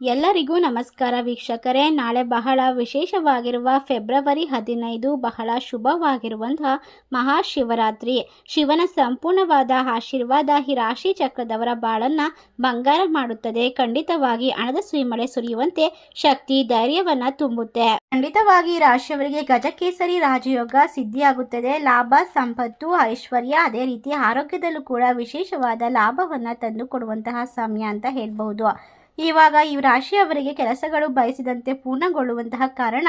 ಎಲ್ಲರಿಗೂ ನಮಸ್ಕಾರ ವೀಕ್ಷಕರೇ. ನಾಳೆ ಬಹಳ ವಿಶೇಷವಾಗಿರುವ ಫೆಬ್ರವರಿ ಹದಿನೈದು ಬಹಳ ಶುಭವಾಗಿರುವಂತಹ ಮಹಾಶಿವರಾತ್ರಿ. ಶಿವನ ಸಂಪೂರ್ಣವಾದ ಆಶೀರ್ವಾದ ಈ ರಾಶಿ ಚಕ್ರದವರ ಬಾಳನ್ನ ಬಂಗಾರ ಮಾಡುತ್ತದೆ. ಖಂಡಿತವಾಗಿ ಹಣದ ಸುರಿಮಳೆ ಸುರಿಯುವಂತೆ ಶಕ್ತಿ, ಧೈರ್ಯವನ್ನು ತುಂಬುತ್ತೆ. ಖಂಡಿತವಾಗಿ ರಾಶಿಯವರಿಗೆ ಗಜಕೇಸರಿ ರಾಜಯೋಗ ಸಿದ್ಧಿಯಾಗುತ್ತದೆ. ಲಾಭ, ಸಂಪತ್ತು, ಐಶ್ವರ್ಯ, ಅದೇ ರೀತಿ ಆರೋಗ್ಯದಲ್ಲೂ ಕೂಡ ವಿಶೇಷವಾದ ಲಾಭವನ್ನ ತಂದು ಕೊಡುವಂತಹ ಸಮಯ ಅಂತ ಹೇಳ್ಬಹುದು. ಇವಾಗ ಈ ರಾಶಿಯವರಿಗೆ ಕೆಲಸಗಳು ಬಯಸಿದಂತೆ ಪೂರ್ಣಗೊಳ್ಳುವಂತಹ ಕಾರಣ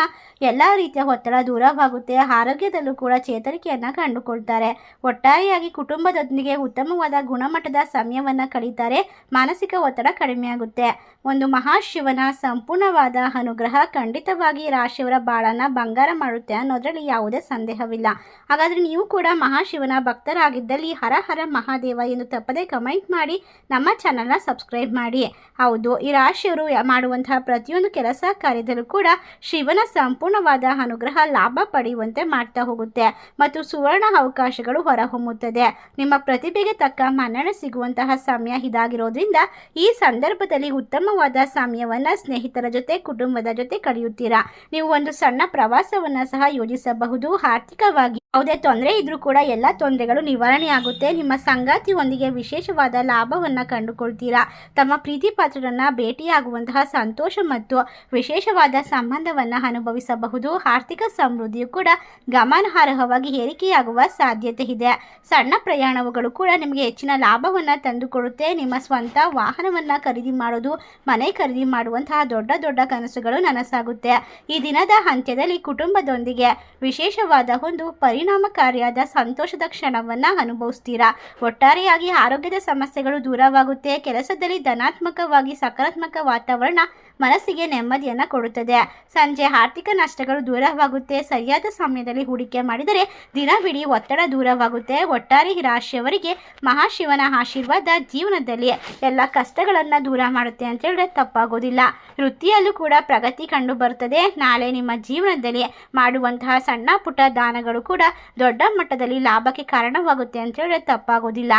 ಎಲ್ಲ ರೀತಿಯ ಒತ್ತಡ ದೂರವಾಗುತ್ತೆ. ಆರೋಗ್ಯದಲ್ಲೂ ಕೂಡ ಚೇತರಿಕೆಯನ್ನು ಕಂಡುಕೊಳ್ತಾರೆ. ಒಟ್ಟಾರೆಯಾಗಿ ಕುಟುಂಬದೊಂದಿಗೆ ಉತ್ತಮವಾದ ಗುಣಮಟ್ಟದ ಸಮಯವನ್ನು ಕಳೀತಾರೆ. ಮಾನಸಿಕ ಒತ್ತಡ ಕಡಿಮೆಯಾಗುತ್ತೆ. ಒಂದು ಮಹಾಶಿವನ ಸಂಪೂರ್ಣವಾದ ಅನುಗ್ರಹ ಖಂಡಿತವಾಗಿ ರಾಶಿಯವರ ಬಾಳನ್ನ ಬಂಗಾರ ಮಾಡುತ್ತೆ ಅನ್ನೋದರಲ್ಲಿ ಯಾವುದೇ ಸಂದೇಹವಿಲ್ಲ. ಹಾಗಾದರೆ ನೀವು ಕೂಡ ಮಹಾಶಿವನ ಭಕ್ತರಾಗಿದ್ದಲ್ಲಿ ಹರ ಹರ ಮಹಾದೇವ ಎಂದು ತಪ್ಪದೇ ಕಮೆಂಟ್ ಮಾಡಿ, ನಮ್ಮ ಚಾನಲ್ನ ಸಬ್ಸ್ಕ್ರೈಬ್ ಮಾಡಿ. ಹೌದು ಈ ರಾಶಿಯವರು ಮಾಡುವಂತಹ ಪ್ರತಿಯೊಂದು ಕೆಲಸ ಕಾರ್ಯದಲ್ಲೂ ಕೂಡ ಶಿವನ ಸಂಪೂರ್ಣವಾದ ಅನುಗ್ರಹ ಲಾಭ ಪಡೆಯುವಂತೆ ಮಾಡ್ತಾ ಹೋಗುತ್ತೆ ಮತ್ತು ಸುವರ್ಣ ಅವಕಾಶಗಳು ಹೊರಹೊಮ್ಮುತ್ತದೆ. ನಿಮ್ಮ ಪ್ರತಿಭೆಗೆ ತಕ್ಕ ಮನ್ನಣೆ ಸಿಗುವಂತಹ ಸಮಯ ಇದಾಗಿರೋದ್ರಿಂದ ಈ ಸಂದರ್ಭದಲ್ಲಿ ಉತ್ತಮವಾದ ಸಮಯವನ್ನು ಸ್ನೇಹಿತರ ಜೊತೆ, ಕುಟುಂಬದ ಜೊತೆ ಕಳೆಯುತ್ತೀರಾ? ನೀವು ಒಂದು ಸಣ್ಣ ಪ್ರವಾಸವನ್ನು ಸಹ ಯೋಜಿಸಬಹುದು. ಆರ್ಥಿಕವಾಗಿ ಯಾವುದೇ ತೊಂದರೆ ಇದ್ರೂ ಕೂಡ ಎಲ್ಲ ತೊಂದರೆಗಳು ನಿವಾರಣೆ ಆಗುತ್ತೆ. ನಿಮ್ಮ ಸಂಗಾತಿಯೊಂದಿಗೆ ವಿಶೇಷವಾದ ಲಾಭವನ್ನು ಕಂಡುಕೊಳ್ತೀರಾ? ತಮ್ಮ ಪ್ರೀತಿ ಪಾತ್ರರನ್ನ ಭೇಟಿಯಾಗುವಂತಹ ಸಂತೋಷ ಮತ್ತು ವಿಶೇಷವಾದ ಸಂಬಂಧವನ್ನು ಅನುಭವಿಸಬಹುದು. ಆರ್ಥಿಕ ಸಮೃದ್ಧಿಯು ಕೂಡ ಗಮನಾರ್ಹವಾಗಿ ಏರಿಕೆಯಾಗುವ ಸಾಧ್ಯತೆ ಇದೆ. ಸಣ್ಣ ಪ್ರಯಾಣಗಳು ಕೂಡ ನಿಮಗೆ ಹೆಚ್ಚಿನ ಲಾಭವನ್ನು ತಂದುಕೊಡುತ್ತೆ. ನಿಮ್ಮ ಸ್ವಂತ ವಾಹನವನ್ನು ಖರೀದಿ ಮಾಡೋದು, ಮನೆ ಖರೀದಿ ಮಾಡುವಂತಹ ದೊಡ್ಡ ದೊಡ್ಡ ಕನಸುಗಳು ನನಸಾಗುತ್ತೆ. ಈ ದಿನದ ಅಂತ್ಯದಲ್ಲಿ ಕುಟುಂಬದೊಂದಿಗೆ ವಿಶೇಷವಾದ ಒಂದು ಪರಿಣಾಮಕಾರಿಯಾದ ಸಂತೋಷದ ಕ್ಷಣವನ್ನು ಅನುಭವಿಸ್ತೀರಾ? ಒಟ್ಟಾರೆಯಾಗಿ ಆರೋಗ್ಯದ ಸಮಸ್ಯೆಗಳು ದೂರವಾಗುತ್ತೆ. ಕೆಲಸದಲ್ಲಿ ಧನಾತ್ಮಕವಾಗಿ ಸಕಾರಾತ್ಮಕ ವಾತಾವರಣ ಮನಸ್ಸಿಗೆ ನೆಮ್ಮದಿಯನ್ನು ಕೊಡುತ್ತದೆ. ಸಂಜೆ ಆರ್ಥಿಕ ನಷ್ಟಗಳು ದೂರವಾಗುತ್ತೆ. ಸರಿಯಾದ ಸಮಯದಲ್ಲಿ ಹೂಡಿಕೆ ಮಾಡಿದರೆ ದಿನವಿಡೀ ಒತ್ತಡ ದೂರವಾಗುತ್ತೆ. ಒಟ್ಟಾರೆ ರಾಶಿಯವರಿಗೆ ಮಹಾಶಿವನ ಆಶೀರ್ವಾದ ಜೀವನದಲ್ಲಿ ಎಲ್ಲ ಕಷ್ಟಗಳನ್ನು ದೂರ ಮಾಡುತ್ತೆ ಅಂತ ಹೇಳಿದ್ರೆ ತಪ್ಪಾಗೋದಿಲ್ಲ. ವೃತ್ತಿಯಲ್ಲೂ ಕೂಡ ಪ್ರಗತಿ ಕಂಡು ಬರುತ್ತದೆ ನಾಳೆ ನಿಮ್ಮ ಜೀವನದಲ್ಲಿ ಮಾಡುವಂತಹ ಸಣ್ಣ ಪುಟ್ಟ ದಾನಗಳು ಕೂಡ ದೊಡ್ಡ ಮಟ್ಟದಲ್ಲಿ ಲಾಭಕ್ಕೆ ಕಾರಣವಾಗುತ್ತೆ ಅಂತ ಹೇಳಿದ್ರೆ ತಪ್ಪಾಗೋದಿಲ್ಲ.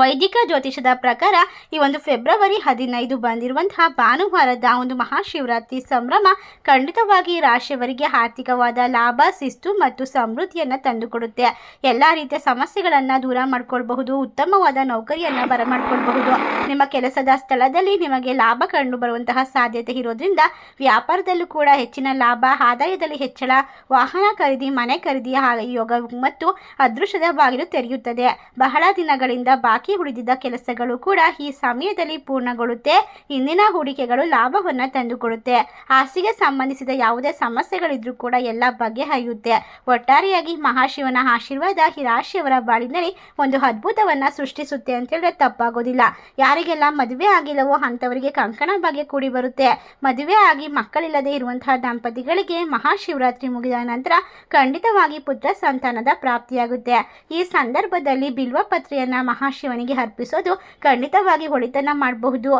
ವೈದಿಕ ಜ್ಯೋತಿಷದ ಪ್ರಕಾರ ಈ ಒಂದು ಫೆಬ್ರವರಿ ಹದಿನೈದು ಬಂದಿರುವಂತಹ ಭಾನುವಾರದ ಒಂದು ಮಹಾಶಿವರಾತ್ರಿ ಸಂಭ್ರಮ ಖಂಡಿತವಾಗಿ ರಾಶಿಯವರಿಗೆ ಆರ್ಥಿಕವಾದ ಲಾಭ, ಶಿಸ್ತು ಮತ್ತು ಸಮೃದ್ಧಿಯನ್ನು ತಂದುಕೊಡುತ್ತೆ. ಎಲ್ಲ ರೀತಿಯ ಸಮಸ್ಯೆಗಳನ್ನು ದೂರ ಮಾಡ್ಕೊಳ್ಬಹುದು, ಉತ್ತಮವಾದ ನೌಕರಿಯನ್ನು ಬರಮಾಡ್ಕೊಳ್ಬಹುದು. ನಿಮ್ಮ ಕೆಲಸದ ಸ್ಥಳದಲ್ಲಿ ನಿಮಗೆ ಲಾಭ ಕಂಡು ಬರುವಂತಹ ಸಾಧ್ಯತೆ ಇರೋದ್ರಿಂದ ವ್ಯಾಪಾರದಲ್ಲೂ ಕೂಡ ಹೆಚ್ಚಿನ ಲಾಭ, ಆದಾಯದಲ್ಲಿ ಹೆಚ್ಚಳ, ವಾಹನ ಖರೀದಿ, ಮನೆ ಖರೀದಿ ಯೋಗ ಮತ್ತು ಅದೃಶ್ಯದ ಬಾಗಿಲು ತೆರೆಯುತ್ತದೆ. ಬಹಳ ದಿನಗಳಿಂದ ಬಾಕಿ ಬಾಕಿ ಉಳಿದಿದ್ದ ಕೆಲಸಗಳು ಕೂಡ ಈ ಸಮಯದಲ್ಲಿ ಪೂರ್ಣಗೊಳ್ಳುತ್ತೆ. ಇಂದಿನ ಹೂಡಿಕೆಗಳು ಲಾಭವನ್ನು ತಂದುಕೊಡುತ್ತೆ. ಆಸ್ತಿಗೆ ಸಂಬಂಧಿಸಿದ ಯಾವುದೇ ಸಮಸ್ಯೆಗಳಿದ್ರೂ ಕೂಡ ಎಲ್ಲ ಬಗೆಹರಿಯುತ್ತೆ. ಒಟ್ಟಾರೆಯಾಗಿ ಮಹಾಶಿವನ ಆಶೀರ್ವಾದ ಈ ರಾಶಿಯವರ ಬಾಳಿನಲ್ಲಿ ಒಂದು ಅದ್ಭುತವನ್ನ ಸೃಷ್ಟಿಸುತ್ತೆ ಅಂತ ಹೇಳಿದ್ರೆ ತಪ್ಪಾಗೋದಿಲ್ಲ. ಯಾರಿಗೆಲ್ಲ ಮದುವೆ ಆಗಿಲ್ಲವೋ ಅಂಥವರಿಗೆ ಕಂಕಣ ಬಗ್ಗೆ ಕೂಡಿ ಬರುತ್ತೆ. ಮದುವೆ ಆಗಿ ಮಕ್ಕಳಿಲ್ಲದೆ ಇರುವಂತಹ ದಂಪತಿಗಳಿಗೆ ಮಹಾಶಿವರಾತ್ರಿ ಮುಗಿದ ನಂತರ ಖಂಡಿತವಾಗಿ ಪುತ್ರ ಸಂತಾನದ ಪ್ರಾಪ್ತಿಯಾಗುತ್ತೆ. ಈ ಸಂದರ್ಭದಲ್ಲಿ ಬಿಲ್ವ ಪತ್ರೆಯನ್ನ ಮಹಾಶಿವನ ಶಿವನಿಗೆ ಅರ್ಪಿಸೋದು ಖಂಡಿತವಾಗಿ ಒಳಿತನ ಮಾಡಬಹುದು.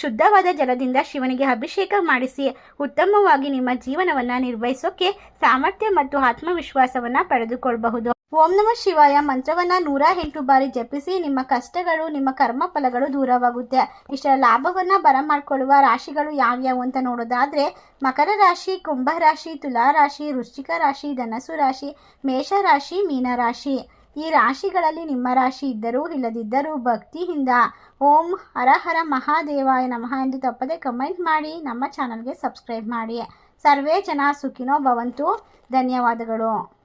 ಶುದ್ಧವಾದ ಜಲದಿಂದ ಶಿವನಿಗೆ ಅಭಿಷೇಕ ಮಾಡಿಸಿ ಉತ್ತಮವಾಗಿ ನಿಮ್ಮ ಜೀವನವನ್ನು ನಿರ್ವಹಿಸೋಕೆ ಸಾಮರ್ಥ್ಯ ಮತ್ತು ಆತ್ಮವಿಶ್ವಾಸವನ್ನು ಪಡೆದುಕೊಳ್ಳಬಹುದು ಓಂ ನಮ ಶಿವಾಯ. ಮಂತ್ರವನ್ನ ನೂರ ಎಂಟು ಬಾರಿ ಜಪಿಸಿ ನಿಮ್ಮ ಕಷ್ಟಗಳು, ನಿಮ್ಮ ಕರ್ಮ ಫಲಗಳು ದೂರವಾಗುತ್ತೆ. ಇಷ್ಟರ ಲಾಭವನ್ನ ಬರಮಾಡ್ಕೊಳ್ಳುವ ರಾಶಿಗಳು ಯಾವ್ಯಾವು ಅಂತ ನೋಡೋದಾದ್ರೆ, ಮಕರ ರಾಶಿ, ಕುಂಭ ರಾಶಿ, ತುಲಾ ರಾಶಿ, ವೃಶ್ಚಿಕ ರಾಶಿ ಧನಸು ರಾಶಿ, ಮೇಷ ರಾಶಿ ಮೀನರಾಶಿ ಈ ರಾಶಿಗಳಲ್ಲಿ ನಿಮ್ಮ ರಾಶಿ ಇದ್ದರೂ ಇಲ್ಲದಿದ್ದರೂ ಭಕ್ತಿಯಿಂದ ಓಂ ಹರ ಹರ ಮಹಾದೇವಾಯ ನಮಃ ಎಂದು ತಪ್ಪದೆ ಕಮೆಂಟ್ ಮಾಡಿ, ನಮ್ಮ ಚಾನಲ್ಗೆ ಸಬ್ಸ್ಕ್ರೈಬ್ ಮಾಡಿ. ಸರ್ವೇ ಜನ ಸುಖಿನೋ ಭವಂತು. ಧನ್ಯವಾದಗಳು.